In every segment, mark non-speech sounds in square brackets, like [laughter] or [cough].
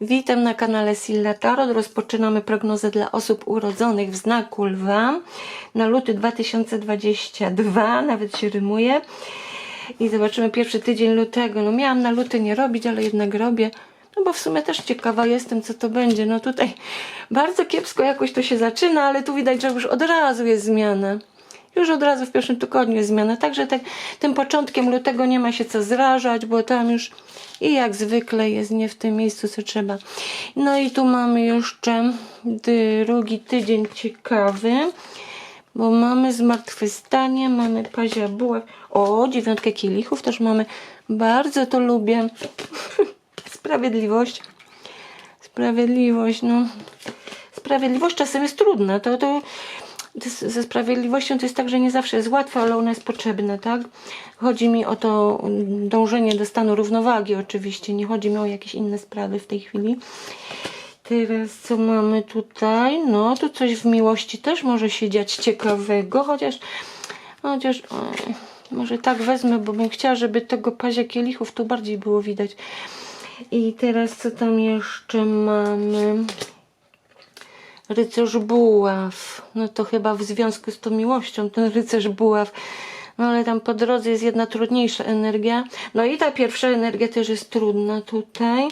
Witam na kanale Silla Tarot. Rozpoczynamy prognozę dla osób urodzonych w znaku lwa na luty 2022, nawet się rymuje. I zobaczymy pierwszy tydzień lutego. No miałam na luty nie robić, ale jednak robię. No bo w sumie też ciekawa jestem, co to będzie. No tutaj bardzo kiepsko jakoś to się zaczyna, ale tu widać, że już od razu jest zmiana. Już od razu w pierwszym tygodniu jest zmiana. Także tak, tym początkiem lutego nie ma się co zrażać, bo tam już i jak zwykle jest nie w tym miejscu, co trzeba. No i tu mamy jeszcze drugi tydzień ciekawy, bo mamy zmartwychwstanie, mamy pazia buław. O, dziewiątkę kielichów też mamy. Bardzo to lubię. [laughs] Sprawiedliwość. Sprawiedliwość, no. Sprawiedliwość czasem jest trudna. To, to, ze sprawiedliwością to jest tak, że nie zawsze jest łatwa, ale ona jest potrzebna, tak? Chodzi mi o to dążenie do stanu równowagi oczywiście. Nie chodzi mi o jakieś inne sprawy w tej chwili. Teraz co mamy tutaj? No, tu coś w miłości też może się dziać ciekawego, chociaż chociaż oj, może tak wezmę, bo bym chciała, żeby tego pazia kielichów tu bardziej było widać. I teraz co tam jeszcze mamy? Rycerz buław. No to chyba w związku z tą miłością ten rycerz buław. No ale tam po drodze jest jedna trudniejsza energia. No i ta pierwsza energia też jest trudna tutaj.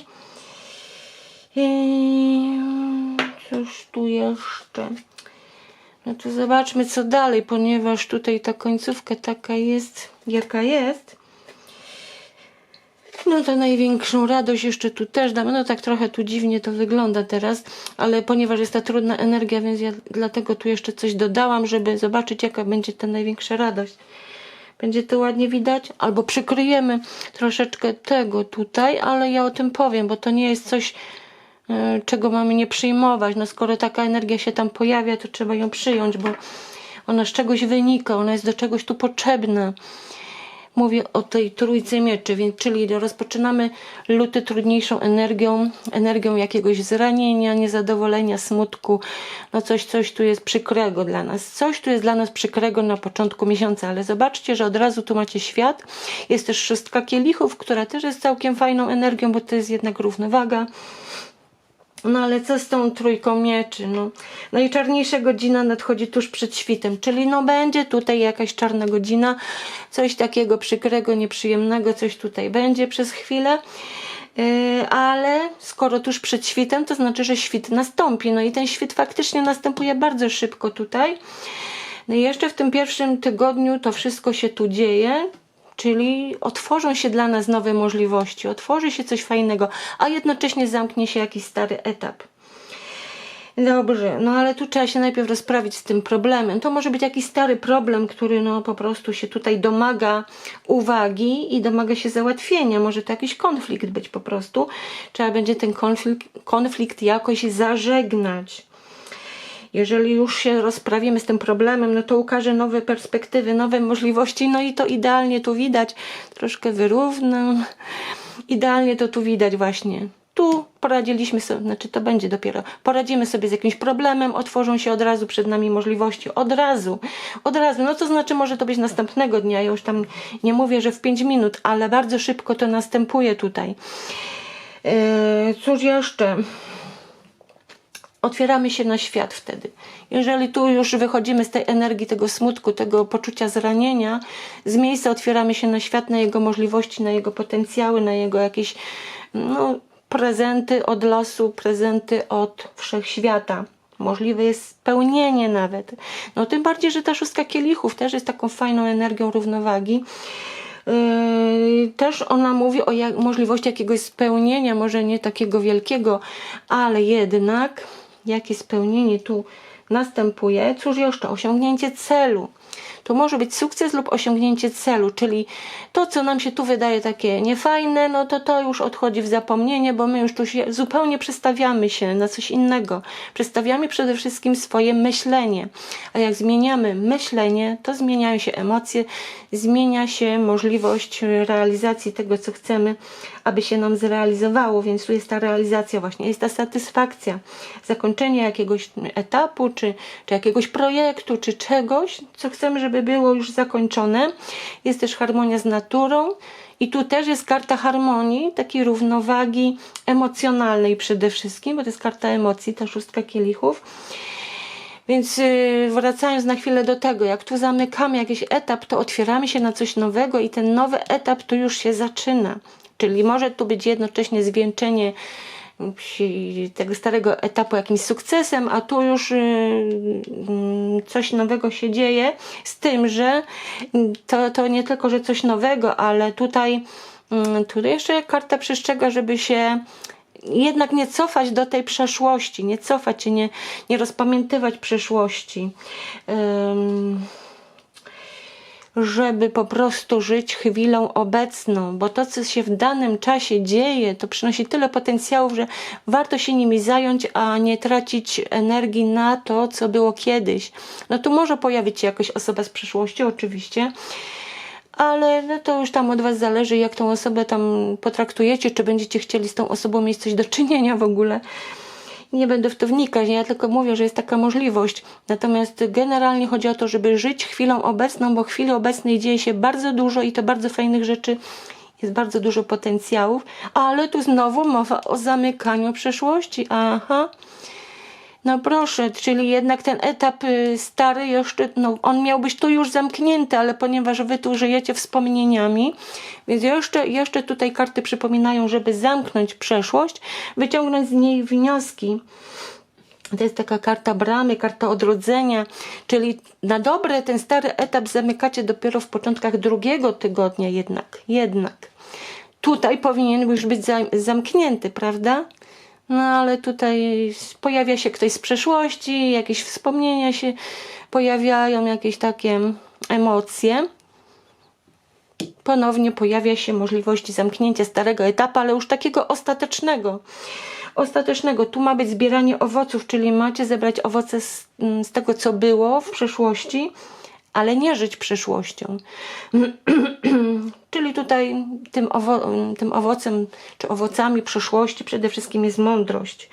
I cóż tu jeszcze? No to zobaczmy co dalej, ponieważ tutaj ta końcówka taka jest, jaka jest. No to największą radość jeszcze tu też damy. No tak trochę tu dziwnie to wygląda teraz, ale ponieważ jest ta trudna energia, więc ja dlatego tu jeszcze coś dodałam, żeby zobaczyć jaka będzie ta największa radość. Będzie to ładnie widać? Albo przykryjemy troszeczkę tego tutaj, ale ja o tym powiem, bo to nie jest coś, e, czego mamy nie przyjmować. No skoro taka energia się tam pojawia, to trzeba ją przyjąć, bo ona z czegoś wynika, ona jest do czegoś tu potrzebna. Mówię o tej trójce mieczy, więc czyli rozpoczynamy luty trudniejszą energią, energią jakiegoś zranienia, niezadowolenia, smutku. No coś, coś tu jest przykrego dla nas. Coś tu jest dla nas przykrego na początku miesiąca, ale zobaczcie, że od razu tu macie świat. Jest też szóstka kielichów, która też jest całkiem fajną energią, bo to jest jednak równowaga. No ale co z tą trójką mieczy? No, najczarniejsza godzina nadchodzi tuż przed świtem, czyli no będzie tutaj jakaś czarna godzina, coś takiego przykrego, nieprzyjemnego, coś tutaj będzie przez chwilę. Yy, ale skoro tuż przed świtem, to znaczy, że świt nastąpi. No i ten świt faktycznie następuje bardzo szybko tutaj. No i jeszcze w tym pierwszym tygodniu to wszystko się tu dzieje, czyli otworzą się dla nas nowe możliwości, otworzy się coś fajnego, a jednocześnie zamknie się jakiś stary etap. Dobrze, no ale tu trzeba się najpierw rozprawić z tym problemem. To może być jakiś stary problem, który no po prostu się tutaj domaga uwagi i domaga się załatwienia. Może to jakiś konflikt być po prostu. Trzeba będzie ten konflikt, konflikt jakoś zażegnać. Jeżeli już się rozprawimy z tym problemem, no to ukaże nowe perspektywy, nowe możliwości, no i to idealnie tu widać. Troszkę wyrównam. Idealnie to tu widać właśnie. Tu poradziliśmy sobie, znaczy to będzie dopiero, poradzimy sobie z jakimś problemem, otworzą się od razu przed nami możliwości, od razu, od razu, no to znaczy może to być następnego dnia, ja już tam nie mówię, że w 5 minut, ale bardzo szybko to następuje tutaj. Yy, cóż jeszcze? Otwieramy się na świat wtedy. Jeżeli tu już wychodzimy z tej energii, tego smutku, tego poczucia zranienia, z miejsca otwieramy się na świat, na jego możliwości, na jego potencjały, na jego jakieś no, prezenty od losu, prezenty od wszechświata. Możliwe jest spełnienie nawet. No tym bardziej, że ta szóstka kielichów też jest taką fajną energią równowagi. Yy, też ona mówi o jak, możliwości jakiegoś spełnienia, może nie takiego wielkiego, ale jednak jakie spełnienie tu następuje. Cóż jeszcze? Osiągnięcie celu. To może być sukces lub osiągnięcie celu, czyli to, co nam się tu wydaje takie niefajne, no to to już odchodzi w zapomnienie, bo my już tu się zupełnie przestawiamy się na coś innego. Przestawiamy przede wszystkim swoje myślenie. A jak zmieniamy myślenie, to zmieniają się emocje, zmienia się możliwość realizacji tego, co chcemy, aby się nam zrealizowało, więc tu jest ta realizacja właśnie, jest ta satysfakcja, zakończenie jakiegoś etapu, czy, czy jakiegoś projektu, czy czegoś, co chcemy, żeby było już zakończone. Jest też harmonia z naturą I tu też jest karta harmonii, takiej równowagi emocjonalnej przede wszystkim, bo to jest karta emocji, ta szóstka kielichów. Więc yy, wracając na chwilę do tego, jak tu zamykamy jakiś etap, to otwieramy się na coś nowego i ten nowy etap tu już się zaczyna. Czyli może tu być jednocześnie zwieńczenie tego starego etapu jakimś sukcesem, a tu już y, mm, coś nowego się dzieje, z tym, że mm, to, to nie tylko, że coś nowego, ale tutaj, mm, tutaj jeszcze karta przestrzega, żeby się jednak nie cofać do tej przeszłości, nie cofać się, nie, nie rozpamiętywać przeszłości. Ym, żeby po prostu żyć chwilą obecną, bo to, co się w danym czasie dzieje, to przynosi tyle potencjałów, że warto się nimi zająć, a nie tracić energii na to, co było kiedyś. No tu może pojawić się jakaś osoba z przeszłości, oczywiście, ale no to już tam od Was zależy, jak tą osobę tam potraktujecie, czy będziecie chcieli z tą osobą mieć coś do czynienia w ogóle nie będę w to wnikać, ja tylko mówię, że jest taka możliwość. Natomiast generalnie chodzi o to, żeby żyć chwilą obecną, bo w chwili obecnej dzieje się bardzo dużo i to bardzo fajnych rzeczy, jest bardzo dużo potencjałów, ale tu znowu mowa o zamykaniu przeszłości. Aha. No proszę, czyli jednak ten etap y, stary jeszcze, no on miał być tu już zamknięty, ale ponieważ wy tu żyjecie wspomnieniami, więc jeszcze, jeszcze tutaj karty przypominają, żeby zamknąć przeszłość, wyciągnąć z niej wnioski. To jest taka karta bramy, karta odrodzenia, czyli na dobre ten stary etap zamykacie dopiero w początkach drugiego tygodnia jednak, jednak. Tutaj powinien już być za- zamknięty, prawda? No ale tutaj pojawia się ktoś z przeszłości, jakieś wspomnienia się pojawiają, jakieś takie emocje. Ponownie pojawia się możliwość zamknięcia starego etapu, ale już takiego ostatecznego. Ostatecznego. Tu ma być zbieranie owoców, czyli macie zebrać owoce z, z tego, co było w przeszłości, ale nie żyć przyszłością. [clears throat] Czyli tutaj tym, owo- tym owocem, czy owocami przyszłości przede wszystkim jest mądrość.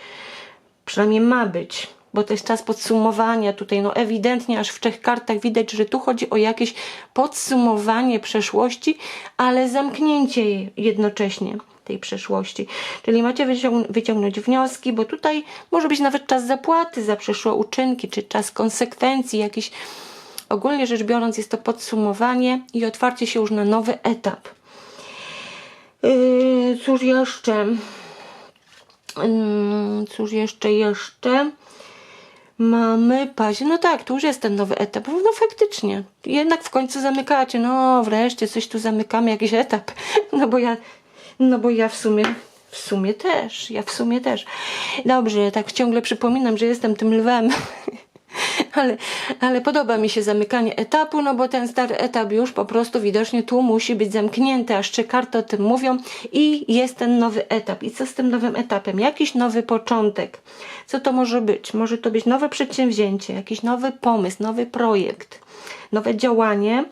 Przynajmniej ma być, bo to jest czas podsumowania. Tutaj no ewidentnie aż w trzech kartach widać, że tu chodzi o jakieś podsumowanie przeszłości, ale zamknięcie jej jednocześnie tej przeszłości. Czyli macie wyciąg- wyciągnąć wnioski, bo tutaj może być nawet czas zapłaty za przeszłe uczynki, czy czas konsekwencji, jakiś Ogólnie rzecz biorąc, jest to podsumowanie i otwarcie się już na nowy etap. Yy, cóż jeszcze? Yy, cóż jeszcze, jeszcze? Mamy paź. No tak, tu już jest ten nowy etap. No faktycznie. Jednak w końcu zamykacie. No wreszcie coś tu zamykamy, jakiś etap. [laughs] No bo ja, no bo ja w sumie, w sumie też. Ja w sumie też. Dobrze, tak ciągle przypominam, że jestem tym lwem. [laughs] Ale, ale podoba mi się zamykanie etapu, no bo ten stary etap już po prostu widocznie tu musi być zamknięty, aż trzy karty o tym mówią i jest ten nowy etap. I co z tym nowym etapem? Jakiś nowy początek. Co to może być? Może to być nowe przedsięwzięcie, jakiś nowy pomysł, nowy projekt, nowe działanie.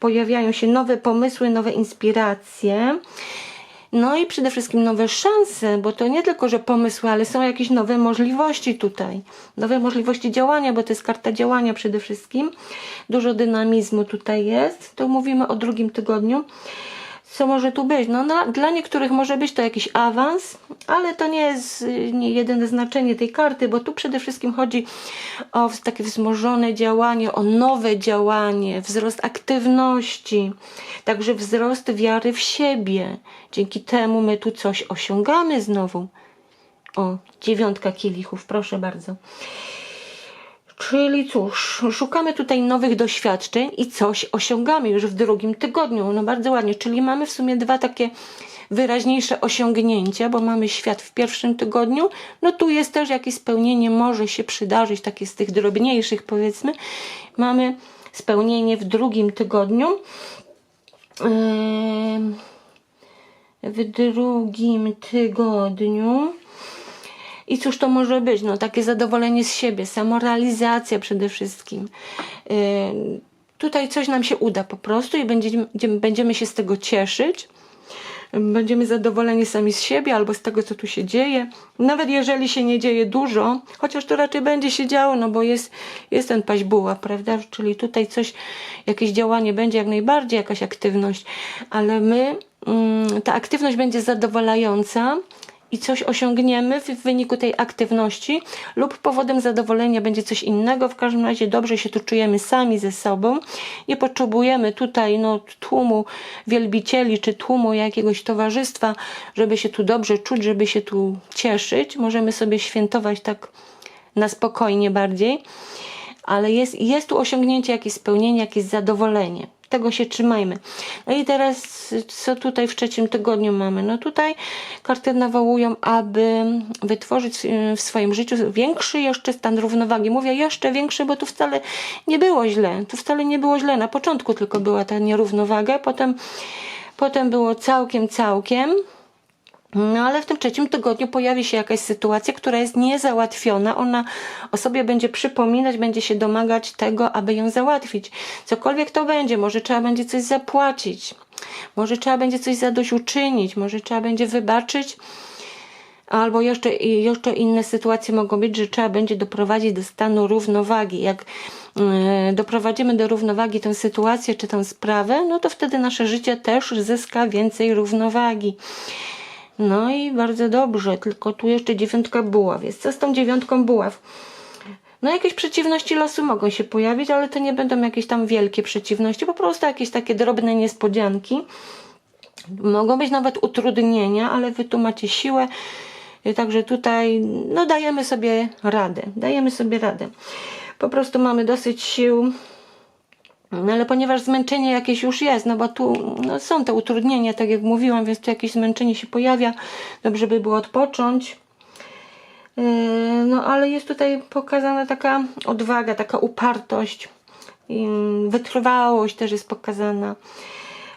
Pojawiają się nowe pomysły, nowe inspiracje. No i przede wszystkim nowe szanse, bo to nie tylko, że pomysły, ale są jakieś nowe możliwości tutaj. Nowe możliwości działania, bo to jest karta działania przede wszystkim. Dużo dynamizmu tutaj jest. To mówimy o drugim tygodniu. Co może tu być? No, na, dla niektórych może być to jakiś awans, ale to nie jest y, nie jedyne znaczenie tej karty, bo tu przede wszystkim chodzi o takie wzmożone działanie, o nowe działanie, wzrost aktywności, także wzrost wiary w siebie. Dzięki temu my tu coś osiągamy znowu. O, dziewiątka kielichów, proszę bardzo. Czyli cóż, szukamy tutaj nowych doświadczeń i coś osiągamy już w drugim tygodniu. No bardzo ładnie, czyli mamy w sumie dwa takie wyraźniejsze osiągnięcia, bo mamy świat w pierwszym tygodniu. No tu jest też jakieś spełnienie, może się przydarzyć, takie z tych drobniejszych powiedzmy. Mamy spełnienie w drugim tygodniu. Ym, W drugim tygodniu. I cóż to może być? No, takie zadowolenie z siebie, samorealizacja przede wszystkim. Yy, tutaj coś nam się uda po prostu i będziemy, będziemy się z tego cieszyć. będziemy zadowoleni sami z siebie albo z tego, co tu się dzieje. Nawet jeżeli się nie dzieje dużo, chociaż to raczej będzie się działo, no bo jest, jest ten paźbuła, prawda? Czyli tutaj coś, jakieś działanie będzie jak najbardziej, jakaś aktywność, ale my, mm, ta aktywność będzie zadowalająca i coś osiągniemy w wyniku tej aktywności, lub powodem zadowolenia będzie coś innego. W każdym razie dobrze się tu czujemy sami ze sobą. Nie potrzebujemy tutaj no, tłumu wielbicieli czy tłumu jakiegoś towarzystwa, żeby się tu dobrze czuć, żeby się tu cieszyć. Możemy sobie świętować tak na spokojnie bardziej, ale jest, jest tu osiągnięcie, jakieś spełnienie, jakieś zadowolenie. Tego się trzymajmy. No i teraz, co tutaj w trzecim tygodniu mamy? No tutaj karty nawołują, aby wytworzyć y, w swoim życiu większy jeszcze stan równowagi. Mówię jeszcze większy, bo tu wcale nie było źle. Tu wcale nie było źle. Na początku tylko była ta nierównowaga, potem, potem było całkiem, całkiem. No ale w tym trzecim tygodniu pojawi się jakaś sytuacja, która jest niezałatwiona. Ona o sobie będzie przypominać, będzie się domagać tego, aby ją załatwić. Cokolwiek to będzie, może trzeba będzie coś zapłacić, może trzeba będzie coś zadośćuczynić, może trzeba będzie wybaczyć. Albo jeszcze, jeszcze inne sytuacje mogą być, że trzeba będzie doprowadzić do stanu równowagi. Jak yy, doprowadzimy do równowagi tę sytuację czy tę sprawę, no to wtedy nasze życie też zyska więcej równowagi. No i bardzo dobrze, tylko tu jeszcze dziewiątka buław jest. Co z tą dziewiątką buław? No jakieś przeciwności losu mogą się pojawić, ale to nie będą jakieś tam wielkie przeciwności, po prostu jakieś takie drobne niespodzianki. Mogą być nawet utrudnienia, ale wy tu macie siłę, także tutaj no dajemy sobie radę, dajemy sobie radę. Po prostu mamy dosyć sił, no ale ponieważ zmęczenie jakieś już jest, no bo tu no, są te utrudnienia, tak jak mówiłam, więc tu jakieś zmęczenie się pojawia. Dobrze by było odpocząć. Yy, no ale jest tutaj pokazana taka odwaga, taka upartość. Wytrwałość też jest pokazana.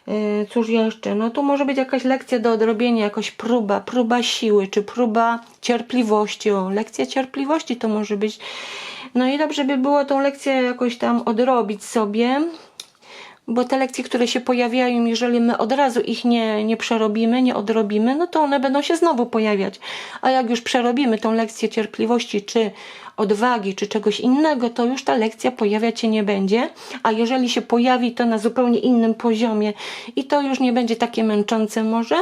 Yy, Cóż jeszcze? No tu może być jakaś lekcja do odrobienia, jakaś próba, próba siły, czy próba cierpliwości. O, lekcja cierpliwości to może być. No i dobrze by było tą lekcję jakoś tam odrobić sobie, bo te lekcje, które się pojawiają, jeżeli my od razu ich nie, nie przerobimy, nie odrobimy, no to one będą się znowu pojawiać. A jak już przerobimy tą lekcję cierpliwości, czy odwagi, czy czegoś innego, to już ta lekcja pojawiać się nie będzie. A jeżeli się pojawi, to na zupełnie innym poziomie i to już nie będzie takie męczące może,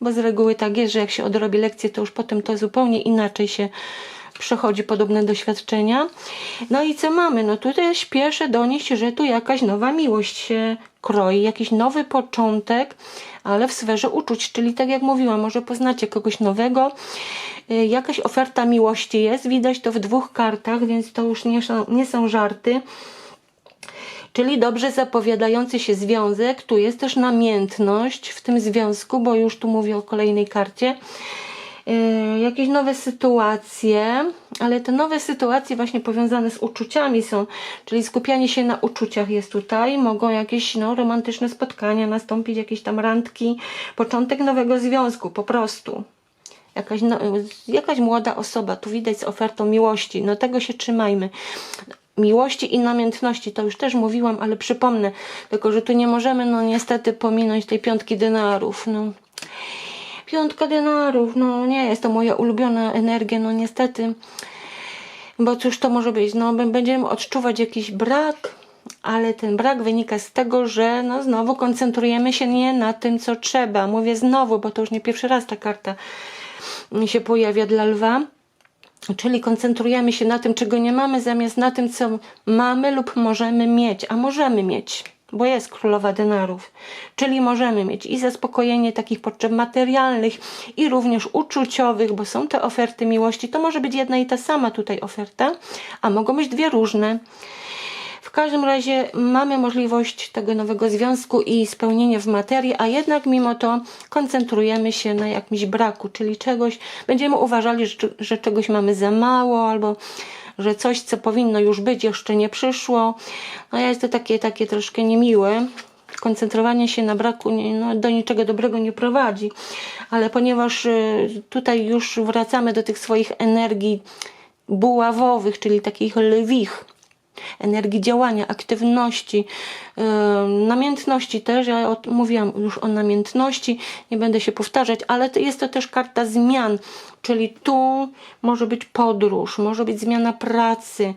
bo z reguły tak jest, że jak się odrobi lekcję, to już potem to zupełnie inaczej się przechodzi podobne doświadczenia. No i co mamy? No tutaj śpieszę donieść, że tu jakaś nowa miłość się kroi, jakiś nowy początek, ale w sferze uczuć, czyli tak jak mówiłam, może poznacie kogoś nowego, Y, jakaś oferta miłości jest, widać to w dwóch kartach, więc to już nie są, nie są żarty. Czyli dobrze zapowiadający się związek, tu jest też namiętność w tym związku, bo już tu mówię o kolejnej karcie. Yy, jakieś nowe sytuacje, ale te nowe sytuacje właśnie powiązane z uczuciami są, czyli skupianie się na uczuciach jest tutaj, mogą jakieś no, romantyczne spotkania nastąpić, jakieś tam randki, początek nowego związku po prostu. Jakaś, no, jakaś młoda osoba, tu widać z ofertą miłości, no tego się trzymajmy miłości i namiętności, to już też mówiłam, ale przypomnę, tylko że tu nie możemy, no niestety, pominąć tej piątki denarów, no. Piątka denarów, no nie jest to moja ulubiona energia, no niestety, bo cóż to może być, no będziemy odczuwać jakiś brak, ale ten brak wynika z tego, że no znowu koncentrujemy się nie na tym, co trzeba. Mówię znowu, bo to już nie pierwszy raz ta karta się pojawia dla lwa. Czyli koncentrujemy się na tym, czego nie mamy, zamiast na tym, co mamy lub możemy mieć. A możemy mieć, bo jest królowa denarów. Czyli możemy mieć i zaspokojenie takich potrzeb materialnych, i również uczuciowych, bo są te oferty miłości. To może być jedna i ta sama tutaj oferta, a mogą być dwie różne. W każdym razie mamy możliwość tego nowego związku i spełnienia w materii, a jednak mimo to koncentrujemy się na jakimś braku, czyli czegoś, będziemy uważali, że, że czegoś mamy za mało albo że coś, co powinno już być, jeszcze nie przyszło. No jest to takie, takie troszkę niemiłe. Koncentrowanie się na braku no, do niczego dobrego nie prowadzi, ale ponieważ y, tutaj już wracamy do tych swoich energii buławowych, czyli takich lwich, energii działania, aktywności, yy, namiętności też. Ja o, mówiłam już o namiętności, nie będę się powtarzać, ale to jest to też karta zmian, czyli tu może być podróż, może być zmiana pracy.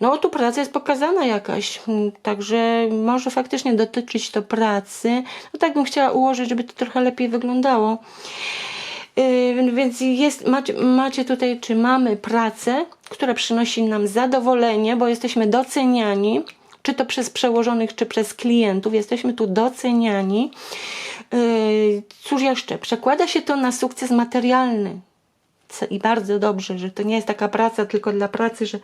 No tu praca jest pokazana jakaś, mm, także może faktycznie dotyczyć to pracy. No tak bym chciała ułożyć, żeby to trochę lepiej wyglądało. Yy, więc jest, macie, macie tutaj, czy mamy pracę, która przynosi nam zadowolenie, bo jesteśmy doceniani, czy to przez przełożonych, czy przez klientów, jesteśmy tu doceniani. Yy, cóż jeszcze? Przekłada się to na sukces materialny. I bardzo dobrze, że to nie jest taka praca tylko dla pracy, że,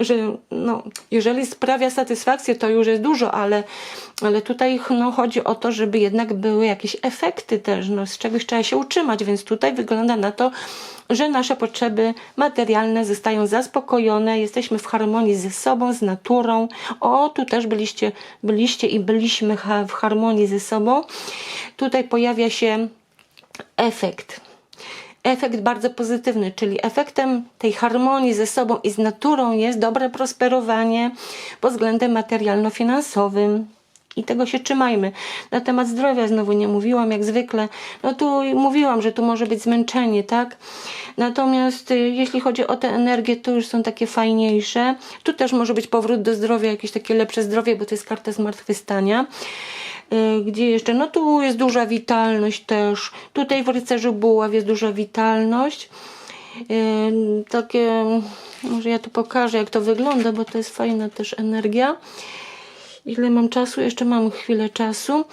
że no, jeżeli sprawia satysfakcję, to już jest dużo, ale, ale tutaj no, chodzi o to, żeby jednak były jakieś efekty też, no, z czegoś trzeba się utrzymać, więc tutaj wygląda na to, że nasze potrzeby materialne zostają zaspokojone, jesteśmy w harmonii ze sobą, z naturą. O, tu też byliście, byliście i byliśmy w harmonii ze sobą. Tutaj pojawia się efekt efekt bardzo pozytywny, czyli efektem tej harmonii ze sobą i z naturą jest dobre prosperowanie pod względem materialno-finansowym. I tego się trzymajmy. Na temat zdrowia znowu nie mówiłam, jak zwykle. No tu mówiłam, że tu może być zmęczenie, tak? Natomiast y, jeśli chodzi o te energie, to już są takie fajniejsze. Tu też może być powrót do zdrowia, jakieś takie lepsze zdrowie, bo to jest karta zmartwychwstania. Y, Gdzie jeszcze? No tu jest duża witalność też. Tutaj w rycerzu buław jest duża witalność. Yy, Takie, może ja tu pokażę jak to wygląda, bo to jest fajna też energia. Ile mam czasu? Jeszcze mam chwilę czasu.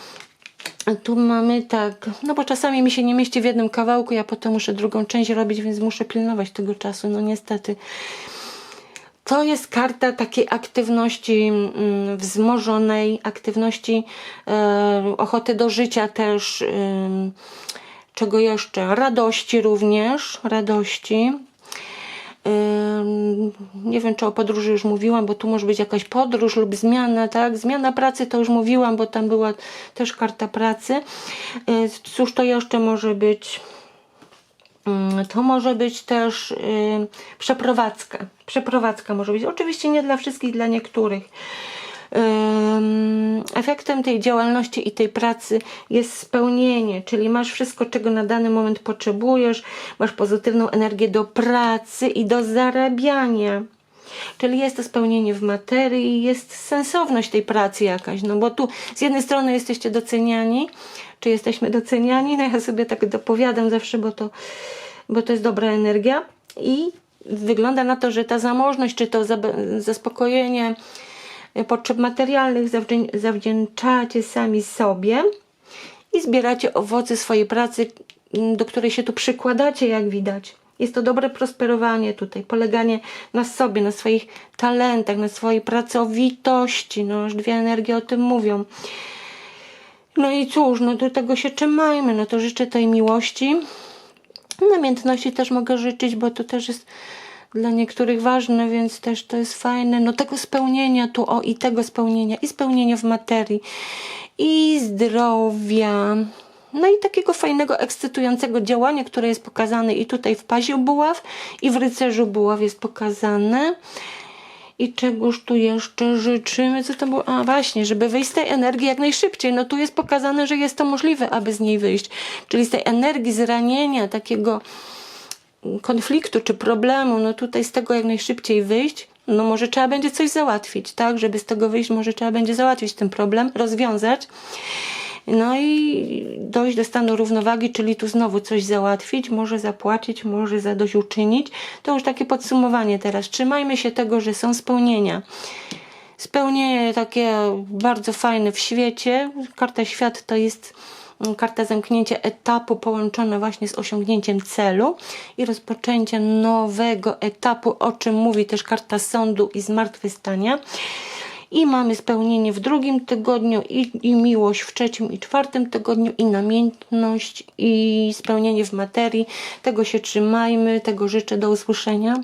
Tu mamy tak, no bo czasami mi się nie mieści w jednym kawałku, ja potem muszę drugą część robić, więc muszę pilnować tego czasu, no niestety. To jest karta takiej aktywności mm, wzmożonej, aktywności e, ochoty do życia też. czego jeszcze? Radości również, radości. Nie wiem, czy o podróży już mówiłam, bo tu może być jakaś podróż lub zmiana, tak? Zmiana pracy to już mówiłam, bo tam była też karta pracy. Y, Cóż to jeszcze może być? Mm, To może być też y, przeprowadzka. Przeprowadzka może być. Oczywiście nie dla wszystkich, dla niektórych. Efektem tej działalności i tej pracy jest spełnienie, czyli masz wszystko, czego na dany moment potrzebujesz, masz pozytywną energię do pracy i do zarabiania. Czyli jest to spełnienie w materii, jest sensowność tej pracy jakaś, no bo tu z jednej strony jesteście doceniani, czy jesteśmy doceniani, no ja sobie tak dopowiadam zawsze, bo to, bo to jest dobra energia. I wygląda na to, że ta zamożność, czy to zaspokojenie potrzeb materialnych zawdzię- zawdzięczacie sami sobie i zbieracie owoce swojej pracy, m, do której się tu przykładacie, jak widać. Jest to dobre prosperowanie tutaj, poleganie na sobie, na swoich talentach, na swojej pracowitości. No, aż dwie energie o tym mówią. No i cóż, no do tego się trzymajmy. No to życzę tej miłości. Namiętności też mogę życzyć, bo to też jest dla niektórych ważne, więc też to jest fajne. No tego spełnienia tu, o i tego spełnienia, i spełnienia w materii, i zdrowia. No i takiego fajnego, ekscytującego działania, które jest pokazane i tutaj w pazie buław, i w rycerzu buław jest pokazane. I czegoż tu jeszcze życzymy? Co to było? A właśnie, żeby wyjść z tej energii jak najszybciej. No tu jest pokazane, że jest to możliwe, aby z niej wyjść. Czyli z tej energii zranienia, takiego konfliktu czy problemu, no tutaj z tego jak najszybciej wyjść. No może trzeba będzie coś załatwić, tak? Żeby z tego wyjść, może trzeba będzie załatwić ten problem, rozwiązać. No i dojść do stanu równowagi, czyli tu znowu coś załatwić, może zapłacić, może zadośćuczynić. To już takie podsumowanie teraz. Trzymajmy się tego, że są spełnienia. Spełnienie takie bardzo fajne w świecie. Karta świat to jest karta zamknięcia etapu połączona właśnie z osiągnięciem celu i rozpoczęcia nowego etapu, o czym mówi też karta sądu i zmartwychwstania. I mamy spełnienie w drugim tygodniu, i, i miłość w trzecim i czwartym tygodniu, i namiętność, i spełnienie w materii. Tego się trzymajmy, tego życzę. Do usłyszenia.